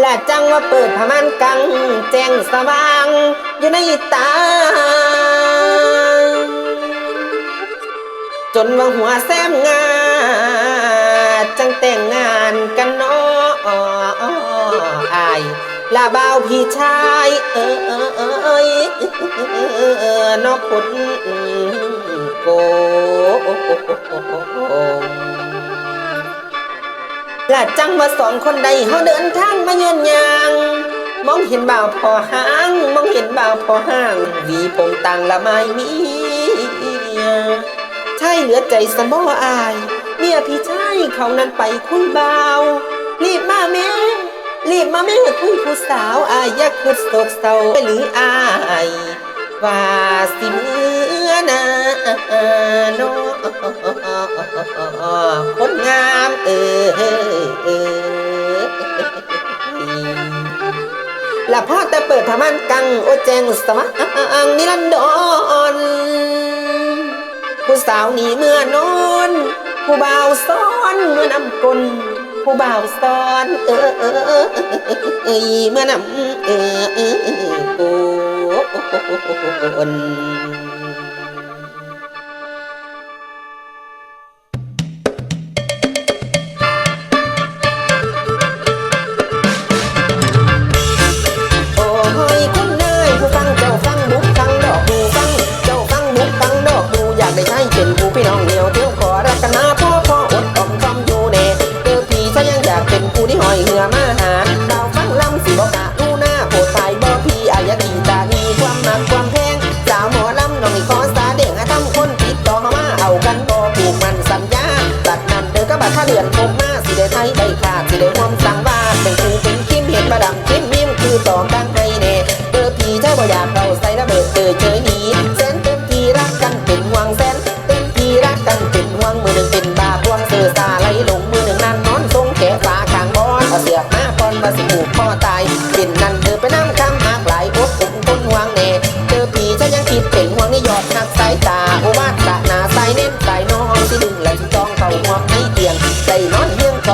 และจังว่าเปิดพม่านกัง แจ้งสว่าง อยู่ในตา จนว่าหัวแซมงา จังแต่งงานกันเนาะอายลาบ่าวพี่ชายเออเออเออเอยเออนอกคุณโกและจังว่าสองคนใดเขาเดินทางมาเยือนยางมองเห็นบ่าวพอหาง มองเห็นบ่าวพอห้างวีผมต่างละไม่มีใช่เหลือใจสมออาย เมียพี่ชายเขานั้นไปคุยเบารีบมาแม่รีบมาแม่คุยผู้สาวอายอยากคือโศกเศร้าหรืออายว่าสิเมื่อนาโนคนงามเออเออเออและพ่อแต่เปิดผ้าม่านกังโอแจงสว่างนิรันดรผู้สาวหนีเมื่อนอน ผู้บ่าวซ้อนเมื่อนำกลผู้บ่าวซ้อน เออเออเออเอยเมื่อนำเออเออเออโอน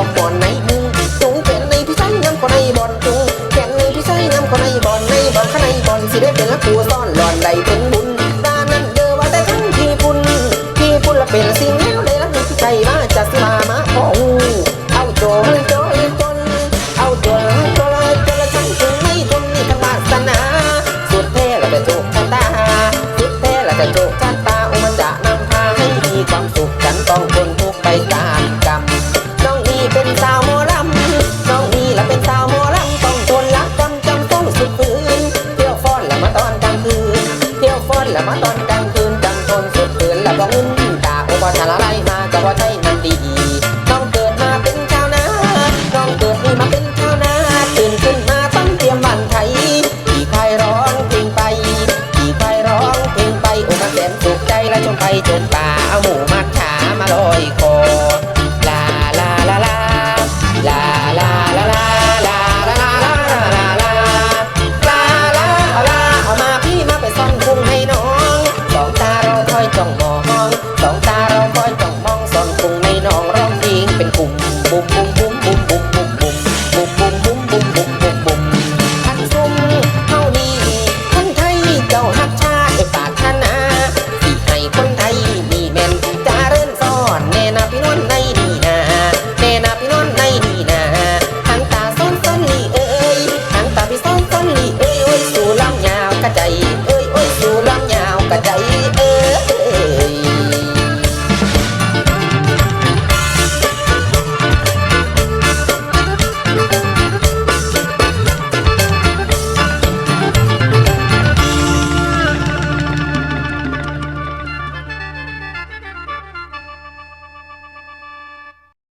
องจอมบอนในมุงจุงแขนในพี่ชายน้ำคนในบอลจงแขนในพี่ชายน้ำคนในบอลในบอลข้างในบอลสิได้เป็นละกูซ่อนหลอนใดถึง อนละมาตอนกลางคืนจำทนสุดเกินละบ่งุ่นตาโอบ่ทะละไรมาก็พอใช่มันดีต้องเกิดมาเป็นชาวนาต้องเกิดนี่มาเป็นชาวนาตื่นขึ้นมาต้องเตรียมวันไทยที่ใครร้องเพลงไปที่ใครร้องเพลงไปโอ้มาแสนสุขใจและจงไปจนป่าเอาหมูมาขามาลอยคอ